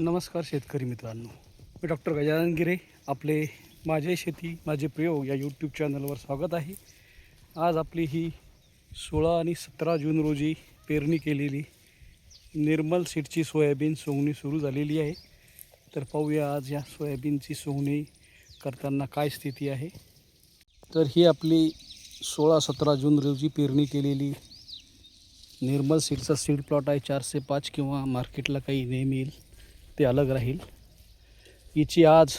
नमस्कार शेतकरी मित्रांनो. मी डॉक्टर गजानन गिरे आपले माझे शेती माझे प्रयोग या यूट्यूब चॅनलवर स्वागत आहे. आज आपली ही सोळा आणि सतरा जून रोजी पेरणी केलेली निर्मल सीडची सोयाबीन सोंगणी सुरू झालेली आहे. तर पाहूया आज या सोयाबीनची सोंगणी करताना काय स्थिती आहे. तर ही आपली सोळा सतरा जून रोजी पेरणी केलेली निर्मल सीडचा सीड प्लॉट आहे. चारशे पाच किंवा मार्केटला काही नेहमी येईल. ते अलग राहील. हिची आज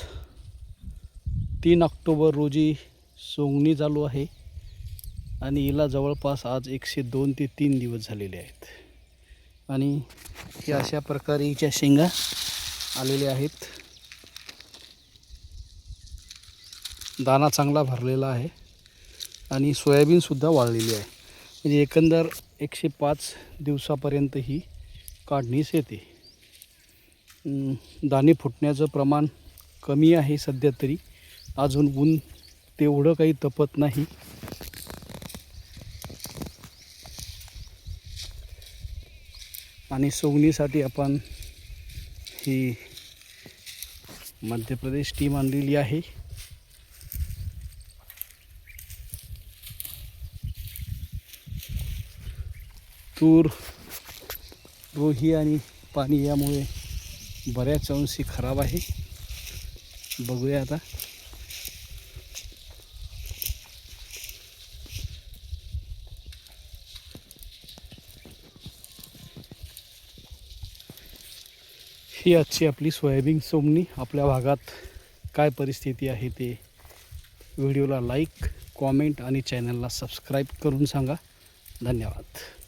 तीन ऑक्टोबर रोजी सोंगणी चालू आहे आणि हिला जवळपास आज एकशे दोन ते तीन दिवस झालेले आहेत. आणि हे अशा प्रकारे हिच्या शेंगा आलेल्या आहेत. दाना चांगला भरलेला आहे आणि सोयाबीनसुद्धा वाळलेली आहे. म्हणजे एकंदर एकशे पाच दिवसापर्यंत ही काढणीस येते. दाणे फुटण्याचं प्रमाण कमी आहे सध्या तरी. अजून ऊन तेवढं काही तपत नाही. आणि सोगणीसाठी आपण ही मध्य प्रदेश टीम आणलेली आहे. तूर रोही आणि पाणी यामुळे बऱ्याच अंशी खराब आहे. बघूया आता. ही आजची आपली सोयाबीन सोमणी. आपल्या भागात काय परिस्थिती आहे ते व्हिडिओला लाईक कॉमेंट आणि चॅनलला सबस्क्राईब करून सांगा. धन्यवाद.